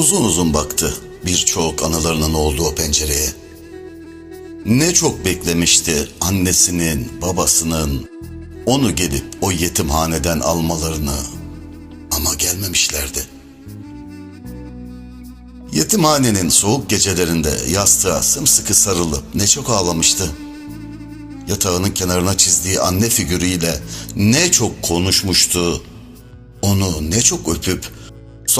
Uzun uzun baktı birçok anılarının olduğu pencereye. Ne çok beklemişti annesinin, babasının onu gelip o yetimhaneden almalarını ama gelmemişlerdi. Yetimhanenin soğuk gecelerinde yastığa sımsıkı sarılıp ne çok ağlamıştı. Yatağının kenarına çizdiği anne figürüyle ne çok konuşmuştu. Onu ne çok öpüp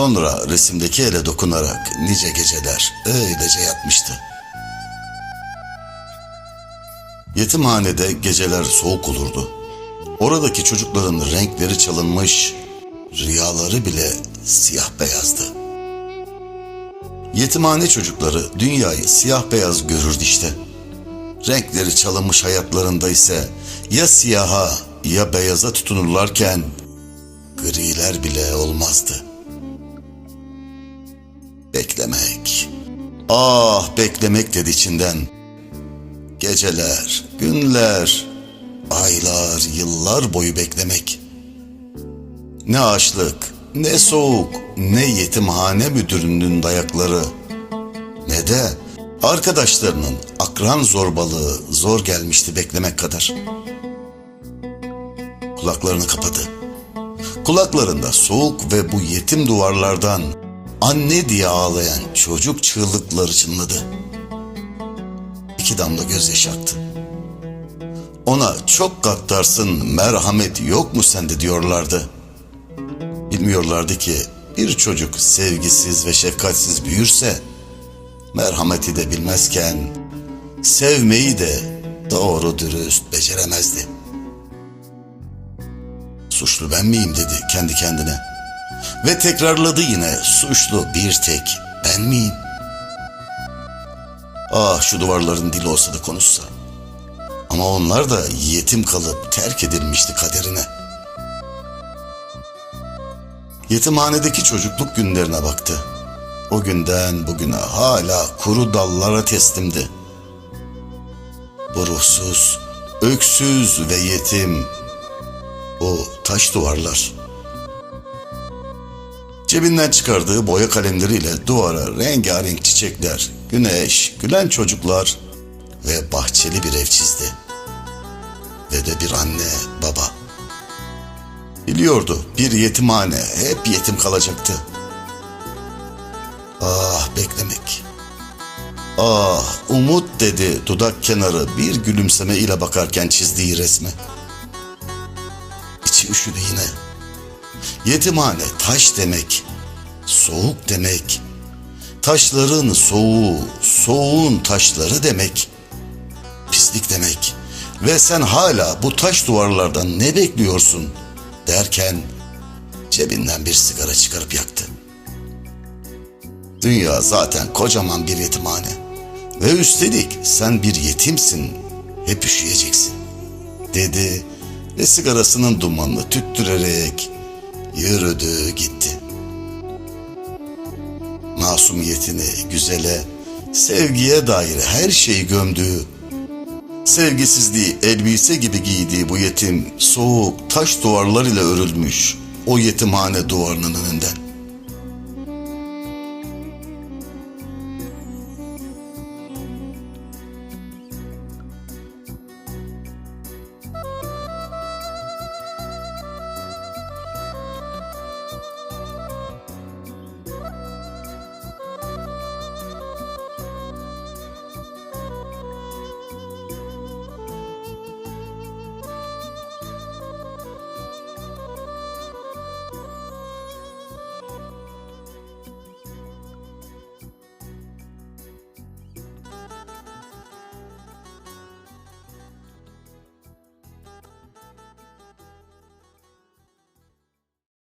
sonra resimdeki ele dokunarak nice geceler öylece yatmıştı. Yetimhanede geceler soğuk olurdu. Oradaki çocukların renkleri çalınmış, rüyaları bile siyah beyazdı. Yetimhane çocukları dünyayı siyah beyaz görürdü işte. Renkleri çalınmış hayatlarında ise ya siyaha ya beyaza tutunurlarken griler bile olmazdı. Beklemek. Ah beklemek dedi içinden. Geceler, günler, aylar, yıllar boyu beklemek. Ne açlık, ne soğuk, ne yetimhane müdürünün dayakları, ne de arkadaşlarının akran zorbalığı zor gelmişti beklemek kadar. Kulaklarını kapadı. Kulaklarında soğuk ve bu yetim duvarlardan anne diye ağlayan çocuk çığlıkları çınladı. İki damla gözyaşı aktı. Ona çok gaddarsın, merhamet yok mu sende diyorlardı. Bilmiyorlardı ki bir çocuk sevgisiz ve şefkatsiz büyürse, merhameti de bilmezken, sevmeyi de doğru dürüst beceremezdi. Suçlu ben miyim dedi kendi kendine. Ve tekrarladı yine suçlu bir tek ben miyim? Ah şu duvarların dili olsa da konuşsa. Ama onlar da yetim kalıp terk edilmişti kaderine. Yetimhanedeki çocukluk günlerine baktı. O günden bugüne hala kuru dallara teslimdi. Bu ruhsuz, öksüz ve yetim o taş duvarlar. Cebinden çıkardığı boya kalemleriyle duvara rengarenk çiçekler, güneş, gülen çocuklar ve bahçeli bir ev çizdi. Ve de bir anne, baba. Biliyordu bir yetimhane hep yetim kalacaktı. Ah beklemek. Ah umut dedi dudak kenarı bir gülümseme ile bakarken çizdiği resme. İçi üşüdü yine. Yetimhane taş demek, soğuk demek. Taşların soğuğu, soğuğun taşları demek. Pislik demek. Ve sen hala bu taş duvarlardan ne bekliyorsun derken cebinden bir sigara çıkarıp yaktı. Dünya zaten kocaman bir yetimhane. Ve üstelik sen bir yetimsin, hep üşüyeceksin, dedi ve sigarasının dumanını tüttürerek yürüdü gitti. Masumiyetini güzele, sevgiye dair her şeyi gömdüğü, sevgisizliği elbise gibi giydiği bu yetim soğuk taş duvarlar ile örülmüş o yetimhane duvarının önünden.